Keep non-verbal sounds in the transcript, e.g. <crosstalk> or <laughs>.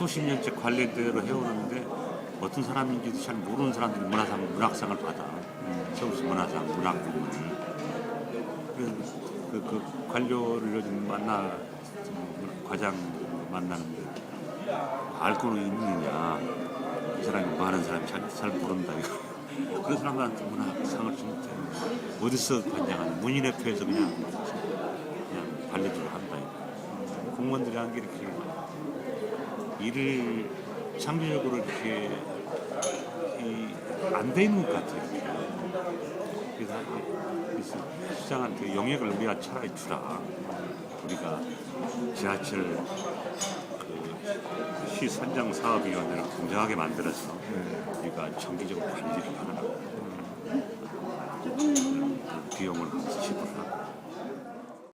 수십 년째 관례대로 해오는데 어떤 사람인지도 잘 모르는 사람들이 문화상 문학상을 받아. 서울시 문화상 문학 부문을 그래서 그, 그 관료를 요즘 만나 그 과장 만나는데 알고는 있느냐? 이 사람이 뭐 하는 사람이 잘, 잘 모른다 이거. <laughs> 그런 사람들한테 문학상을 좀 어디서 받냐면 문인협회에서 그냥 그냥 관리를 한다 이거. 공무원들이 한 게 이렇게 일을 창조적으로 이렇게 안돼 있는 것 같아요. 그래서, 그래서 시장한테 영역을 우리가 차라리 주라. 우리가 지하철 그 시 선정 사업위원회를 공정하게 만들어서 우리가 정기적으로 관리를 하라. 비용을 지불하고